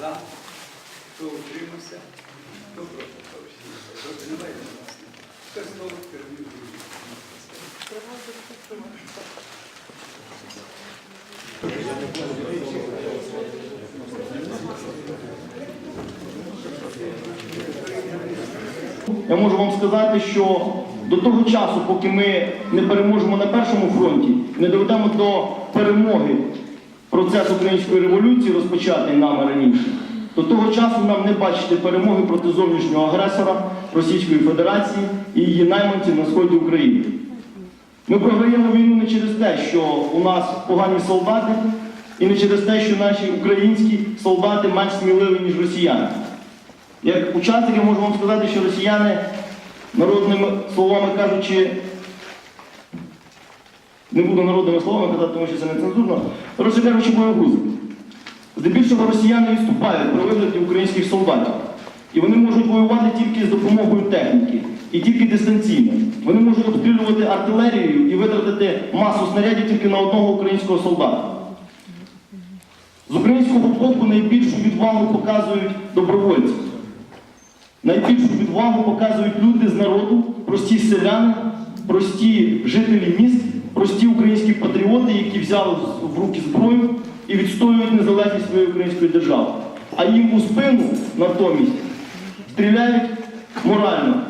за, хто утримався, хто проти? Проти немає власне. Хто керівник другий? Я можу вам сказати, що до того часу, поки ми не переможемо на першому фронті, не доведемо до перемоги процес української революції, розпочатий нами раніше, до того часу нам не бачити перемоги проти зовнішнього агресора Російської Федерації і її найманців на сході України. Ми програємо війну не через те, що у нас погані солдати, і не через те, що наші українські солдати менш сміливі, ніж росіяни. Як учасник я можу вам сказати, що росіяни, народними словами кажучи, не буду народними словами казати, тому що це не цензурно, коротше кажучи, боягузи. Здебільшого росіяни відступають при вигляді українських солдатів. І вони можуть воювати тільки з допомогою техніки і тільки дистанційно. Вони можуть обстрілювати артилерією і витратити масу снарядів тільки на одного українського солдата. З українського боку найбільшу відвагу показують добровольці. Найбільшу відвагу показують люди з народу, прості селяни, прості жителі міст, прості українські патріоти, які взяли в руки зброю і відстоюють незалежність своєї української держави. А їм у спину натомість стріляють морально.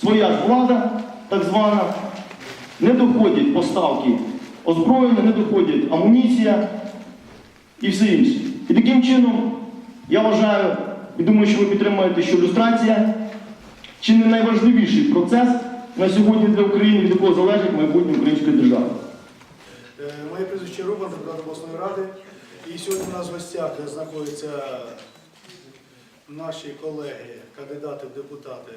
Своя ж влада, так звана, не доходять поставки озброєння, не доходять амуніція і все інше. І таким чином, я вважаю, і думаю, що ви підтримуєте, що люстрація чи не найважливіший процес на сьогодні для України, від якого залежить майбутнє української держави. Е, Моє прізвище Рубан, депутат обласної ради. І сьогодні у нас в гостях знаходяться наші колеги, кандидати в депутати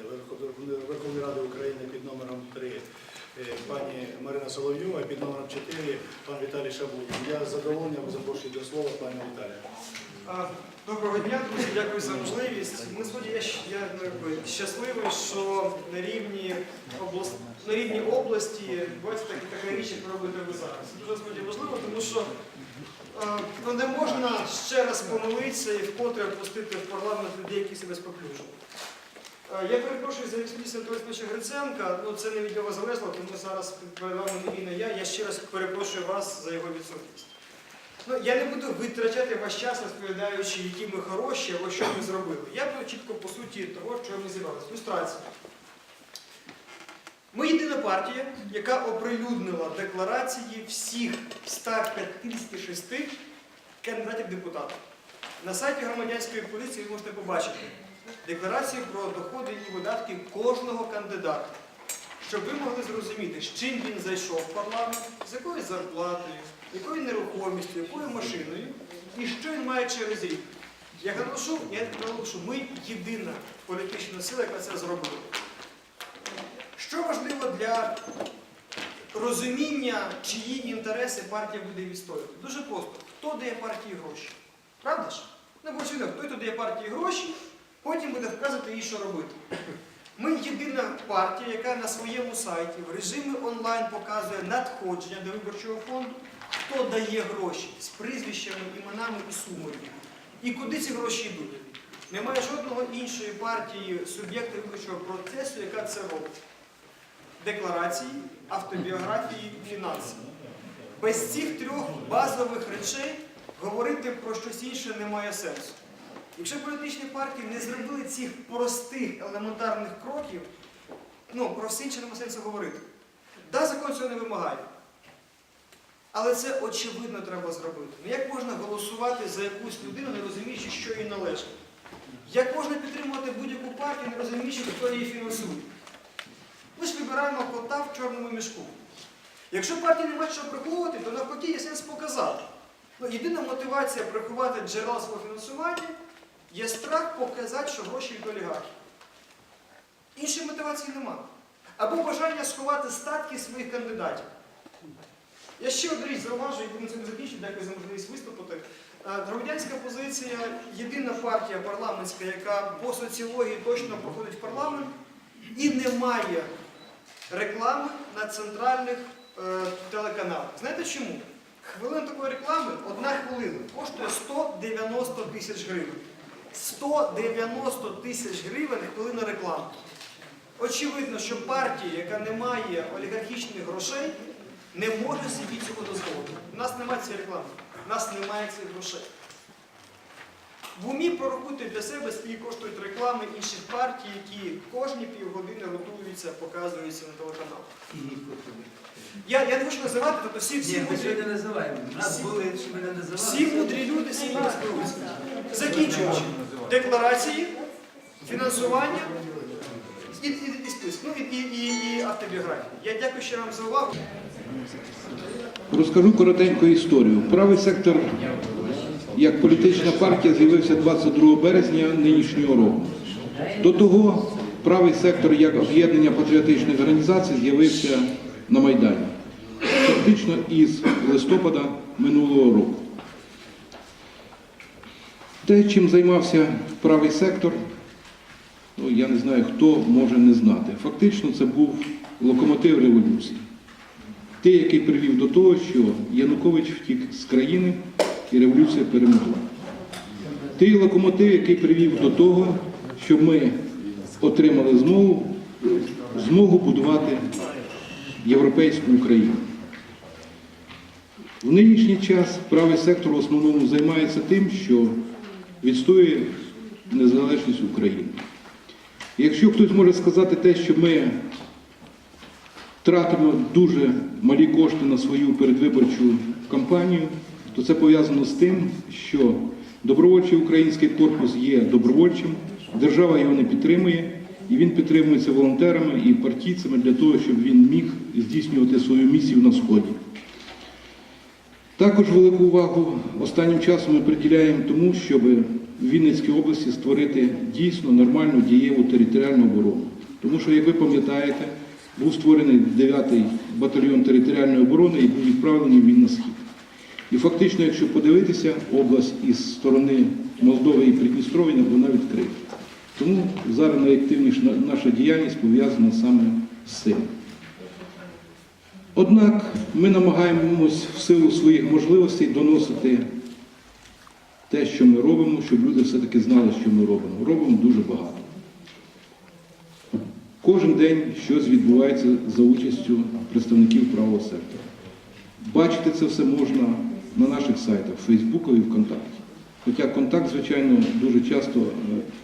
Верховної Ради України під номером 3, пані Марина Соловйова, під номером 4 пан Віталій Шабунін. Я з задоволенням запрошую до слова пані Віталія. Доброго дня, друзі, дякую за можливість. Ми сьогодні я, я ну, щасливий, що на рівні, облас... на рівні області відбувається так, така річ, яку робите ви зараз. Дуже справді важливо, тому що е, ну, не можна ще раз помилитися і вкотре впустити в парламент людей, які себе споплюжили. Е, Я перепрошую за відсутність Анатолія Гриценка, ну це не від нього залежало, тому зараз перед вами не він, я. Я ще раз перепрошую вас за його відсутність. Ну, я не буду витрачати ваш час, розповідаючи, які ми хороші або що ми зробили. Я буду чітко по суті того, що ми зібралися. Люстрація. Ми єдина партія, яка оприлюднила декларації всіх 156 кандидатів депутатів. На сайті громадянської поліції ви можете побачити декларацію про доходи і видатки кожного кандидата, щоб ви могли зрозуміти, з чим він зайшов в парламент, з якою зарплатою, якою нерухомістю, якою машиною і що він має через рік. Я наголошу, я наголошу, ми єдина політична сила, яка це зробила. Що важливо для розуміння, чиї інтереси партія буде відстоювати? Дуже просто. Хто дає партії гроші? Правда ж? Ну, очевидно, хто хто дає партії гроші, потім буде вказувати їй, що робити. Ми єдина партія, яка на своєму сайті в режимі онлайн показує надходження до виборчого фонду, хто дає гроші з прізвищами, іменами і сумою. І куди ці гроші йдуть. Немає жодного іншої партії суб'єкта виборчого процесу, яка це робить. Декларації, автобіографії, фінанси. Без цих трьох базових речей говорити про щось інше немає сенсу. Якщо політичні партії не зробили цих простих елементарних кроків, ну про все інше немає сенсу говорити. Да, закон цього не вимагає. Але це очевидно треба зробити. Ну як можна голосувати за якусь людину, не розуміючи, що їй належить? Як можна підтримувати будь-яку партію, не розуміючи, хто її фінансує? Ми ж вибираємо кота в чорному мішку. Якщо партії немає що приховувати, то навпаки є сенс показати. Ну, єдина мотивація приховати джерела свого фінансування є страх показати, що гроші від олігархів. Іншої мотивації нема. Або бажання сховати статки своїх кандидатів. Я ще одну річ зауважу, і будемо цим закінчити, дякую за можливість виступити. Е, Громадянська позиція єдина партія парламентська, яка по соціології точно проходить в парламент і не має реклами на центральних е, телеканалах. Знаєте чому? Хвилин такої реклами, одна хвилина, коштує 190 тисяч гривень. 190 тисяч гривень хвилина реклами. Очевидно, що партія, яка не має олігархічних грошей, не може собі цього дозволити. У нас немає цієї реклами, у нас немає цих грошей. В умі прорахуйте для себе, скільки коштують реклами інших партій, які кожні півгодини ротуються, показуються на телеканалах. Я, я не хочу називати, тобто всі, всі, мудрі, сьогодні називаємо. Нас Всі- були, що ми не називали. всі мудрі люди всі не. Закінчуючи. Декларації, фінансування і, і, і список, ну і, і, і, автобіографії. Я дякую ще вам за увагу. Розкажу коротеньку історію. Правий сектор як політична партія з'явився 22 березня нинішнього року. До того правий сектор як об'єднання патріотичних організацій з'явився на Майдані. Фактично із листопада минулого року. Те, чим займався правий сектор, ну, я не знаю, хто може не знати. Фактично це був локомотив революції. Той, який привів до того, що Янукович втік з країни і революція перемогла. Той локомотив, який привів до того, щоб ми отримали змогу, змогу будувати європейську Україну. В нинішній час правий сектор в основному займається тим, що відстоює незалежність України. Якщо хтось може сказати те, що ми тратимо дуже малі кошти на свою передвиборчу кампанію, то це пов'язано з тим, що добровольчий український корпус є добровольчим, держава його не підтримує, і він підтримується волонтерами і партійцями для того, щоб він міг здійснювати свою місію на сході. Також велику увагу останнім часом ми приділяємо тому, щоб в Вінницькій області створити дійсно нормальну дієву територіальну оборону. Тому що, як ви пам'ятаєте, був створений 9-й батальйон територіальної оборони і був відправлений він на схід. І фактично, якщо подивитися, область із сторони Молдови і Придністров'я, вона відкрита. Тому зараз найактивніша наша діяльність пов'язана саме з цим. Однак ми намагаємось в силу своїх можливостей доносити те, що ми робимо, щоб люди все-таки знали, що ми робимо. Робимо дуже багато. Кожен день щось відбувається за участю представників правого сектора. Бачити це все можна на наших сайтах Фейсбуку і ВКонтакті. Хоча контакт, звичайно, дуже часто е,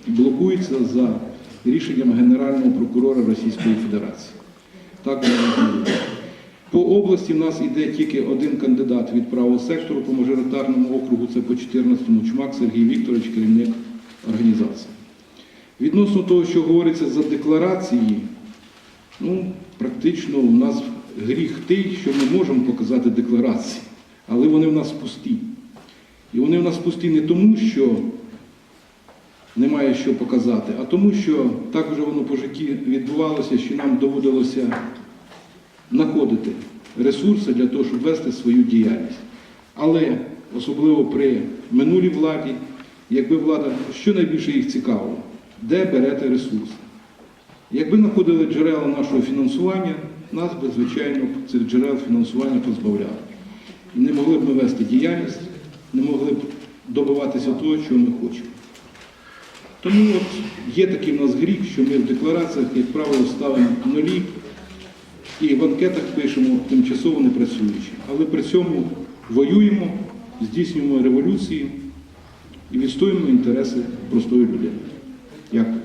блокується за рішенням Генерального прокурора Російської Федерації. Так. По області в нас йде тільки один кандидат від правого сектору по мажоритарному округу, це по 14-му Чумак Сергій Вікторович, керівник організації. Відносно того, що говориться за декларації, ну, практично у нас гріх той, що ми можемо показати декларації, але вони в нас пусті. І вони в нас пусті не тому, що немає що показати, а тому, що так вже воно по житті відбувалося, що нам доводилося знаходити ресурси для того, щоб вести свою діяльність. Але особливо при минулій владі, якби влада, що найбільше їх цікавило, де берете ресурси. Якби знаходили джерела нашого фінансування, нас би, звичайно, цих джерел фінансування позбавляли. Не могли б ми вести діяльність, не могли б добиватися того, чого ми хочемо. Тому от є такий в нас гріх, що ми в деклараціях, як правило, ставимо нулі і в анкетах пишемо тимчасово не працюючи. Але при цьому воюємо, здійснюємо революції і відстоюємо інтереси простої людини. Дякую.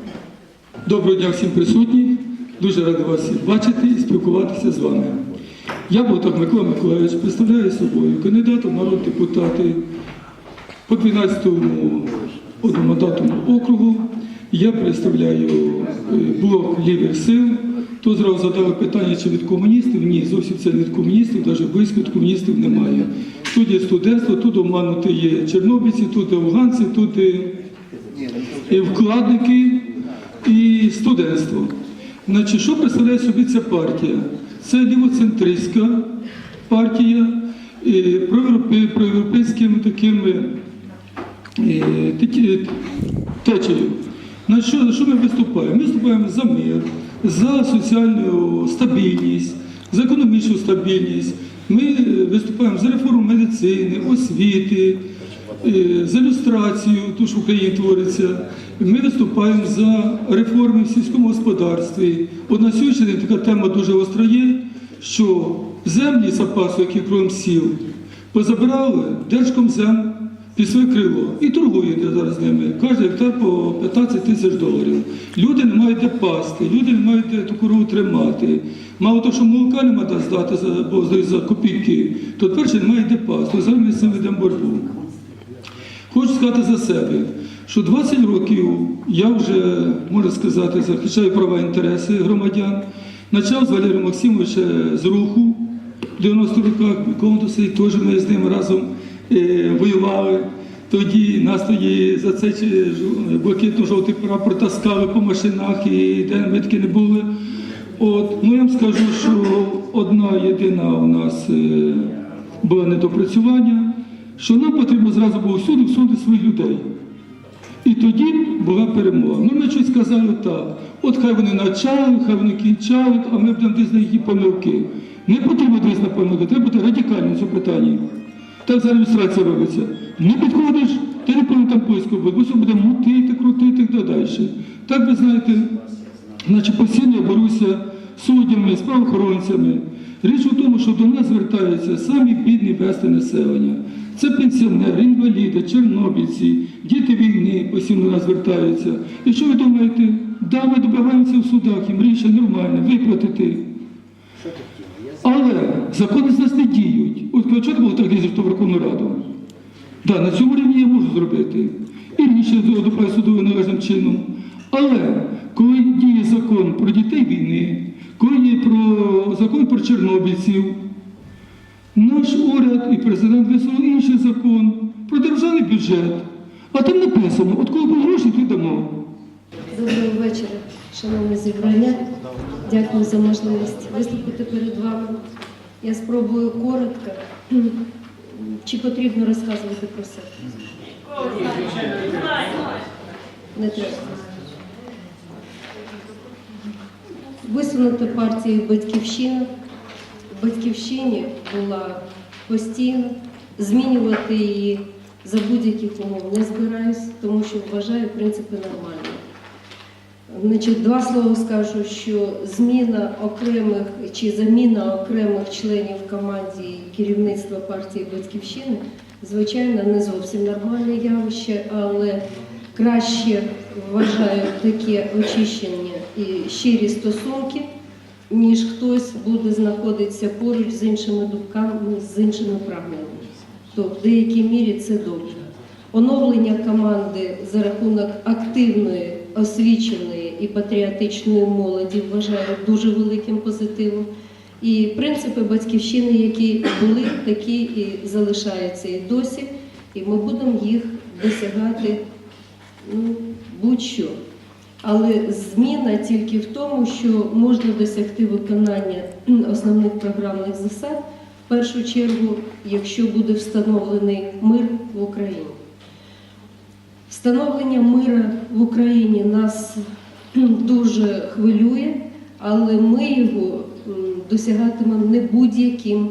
Доброго дня всім присутнім. Дуже радий вас бачити і спілкуватися з вами. Я Ботак Микола Миколаївич представляю собою кандидата в народні депутати по 12-му одномандатному округу. Я представляю е, блок лівих сил. Тут зразу задали питання, чи від комуністів. Ні, зовсім це не від комуністів, навіть близько від комуністів немає. Тут є студентство, тут обманути є чорнобильці, тут є афганці, тут і вкладники, і студентство. Значить, що представляє собі ця партія? Це лівоцентристська партія проєвропе- проєвропейським таким е, е. На що, що ми виступаємо? Ми виступаємо за мир, за соціальну стабільність, за економічну стабільність. Ми е, виступаємо за реформу медицини, освіти, е, за люстрацію, ту, що в Україні твориться. Ми виступаємо за реформи в сільському господарстві. От на сьогоднішній така тема дуже остра є, що землі запасу, які кругом сіл, позабирали Держкомзем під своє крило і торгуєте зараз ними. Кожен гектар по 15 тисяч доларів. Люди не мають де пасти, люди не мають де ту корову тримати. Мало того, що молока нема де здати за, бо за, копійки, то ще немає де пасти. Зараз ми цим ведемо боротьбу. Хочу сказати за себе, що 20 років я вже, можна сказати, захищаю права і інтереси громадян. Почав з Валерієм Максимовича з руху в 90 роках, Контуси, теж ми з ним разом воювали. Тоді нас тоді за цей блакитно-жовтий прапор таскали по машинах і де ми не були. От, ну я вам скажу, що одна єдина у нас е, було недопрацювання, що нам потрібно зразу було всюди всюди своїх людей. І тоді була перемога. Ну, ми щось сказали так. От хай вони навчали, хай вони кінчають, а ми будемо десь на їхні помилки. Не потрібно десь на помилки, треба бути радикальним в цьому питанні. Так зараз ілюстрація робиться. Не підходиш, ти не повинен там бути, бо все буде мутити, крутити і так далі. Так ви знаєте, Значить, постійно я борюся суддями, з правоохоронцями. Річ у тому, що до нас звертаються самі бідні версти населення. Це пенсіонери, інваліди, чорнобильці, діти війни постійно до нас звертаються. І що ви думаєте? Да, ми добиваємося в судах, їм рішення нормальне, виплатити. Але закони з нас не діють. От коли чого було лізти в Верховну Раду? Да, на цьому рівні я можу зробити. І рішення до судовим належним чином. Але коли діє закон про дітей війни, коли є про закон про чорнобильців, наш уряд і президент висунув інший закон про державний бюджет. А там написано, от коли будуть гроші, й дамо. Доброго вечора, шановне зібрання. Дякую за можливість виступити перед вами. Я спробую коротко. Чи потрібно розказувати про себе? Не треба. Висунута партією Батьківщина. В Батьківщині була постійно. Змінювати її за будь-яких умов не збираюсь, тому що вважаю принципи нормальні. Значить, два слова скажу, що зміна окремих чи заміна окремих членів команді керівництва партії Батьківщини, звичайно, не зовсім нормальне явище, але краще вважаю таке очищення і щирі стосунки, ніж хтось буде знаходитися поруч з іншими думками, з іншими прагненнями. То в деякій мірі це добре. Оновлення команди за рахунок активної, освіченої і патріотичної молоді вважаю дуже великим позитивом. І принципи батьківщини, які були, такі і залишаються і досі, і ми будемо їх досягати ну, будь-що. Але зміна тільки в тому, що можна досягти виконання основних програмних засад в першу чергу, якщо буде встановлений мир в Україні. Встановлення миру в Україні нас дуже хвилює, але ми його досягатимемо не будь-яким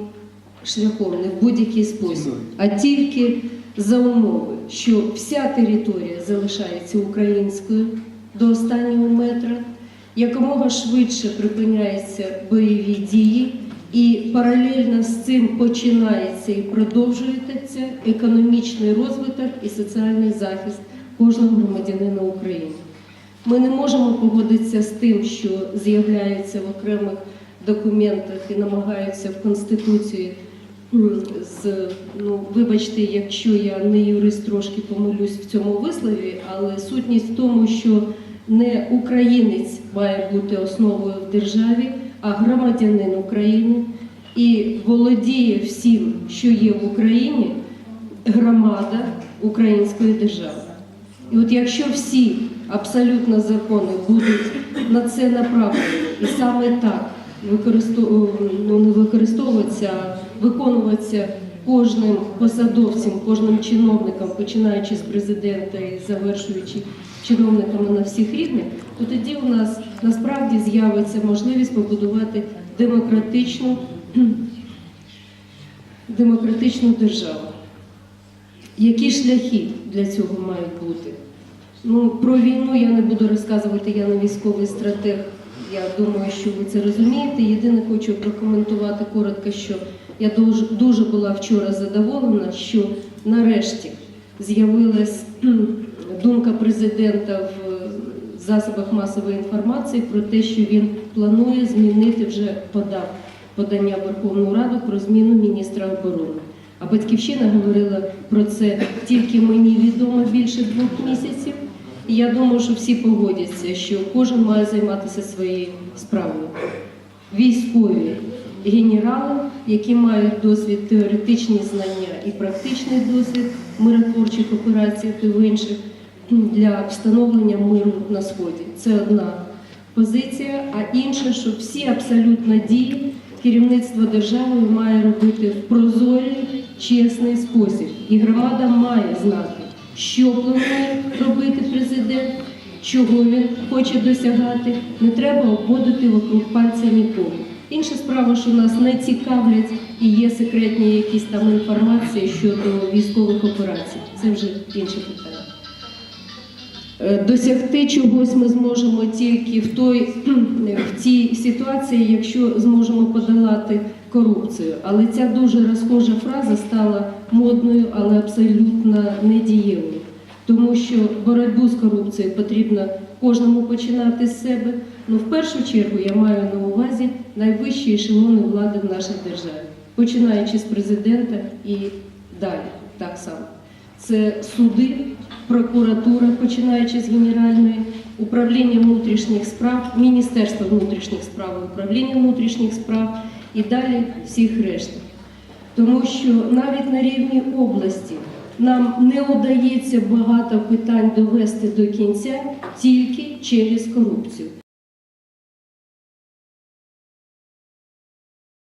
шляхом, не в будь-який спосіб, а тільки за умови, що вся територія залишається українською до останнього метра, якомога швидше припиняються бойові дії, і паралельно з цим починається і продовжується економічний розвиток і соціальний захист кожного громадянина України. Ми не можемо погодитися з тим, що з'являється в окремих документах і намагаються в Конституції з ну, вибачте, якщо я не юрист, трошки помилюсь в цьому вислові, але сутність в тому, що не українець має бути основою в державі, а громадянин України і володіє всім, що є в Україні, громада української держави. І от якщо всі абсолютно закони будуть на це направлені, і саме так ну, використовуватися, виконуватися кожним посадовцем, кожним чиновником, починаючи з президента і завершуючи чиновниками на всіх рівнях, то тоді у нас насправді з'явиться можливість побудувати демократичну, демократичну державу. Які шляхи для цього мають бути? Ну, про війну я не буду розказувати, я не військовий стратег. Я думаю, що ви це розумієте. Єдине хочу прокоментувати коротко, що я дуже, дуже була вчора задоволена, що нарешті з'явилась думка президента в засобах масової інформації про те, що він планує змінити вже подав подання Верховну Раду про зміну міністра оборони. А батьківщина говорила про це тільки мені відомо більше двох місяців. І я думаю, що всі погодяться, що кожен має займатися своєю справою. Військові генерали, які мають досвід теоретичні знання і практичний досвід миротворчих операцій та інших для встановлення миру на сході. Це одна позиція. А інша, що всі абсолютно дії керівництво держави має робити в прозорий, чесний спосіб. І громада має знати, що планує робити президент, чого він хоче досягати. Не треба обводити вокруг пальця нікого. Інша справа, що нас не цікавлять і є секретні якісь там інформації щодо військових операцій. Це вже інше питання. Е, Досягти чогось ми зможемо тільки в той в цій ситуації, якщо зможемо подолати корупцію. Але ця дуже розхожа фраза стала модною, але абсолютно недієвою. Тому що боротьбу з корупцією потрібно кожному починати з себе. Ну, в першу чергу я маю на увазі найвищі ешелони влади в нашій державі, починаючи з президента і далі так само. Це суди, прокуратура, починаючи з Генеральної, управління внутрішніх справ, Міністерство внутрішніх справ, управління внутрішніх справ і далі всіх решта. Тому що навіть на рівні області нам не удається багато питань довести до кінця тільки через корупцію.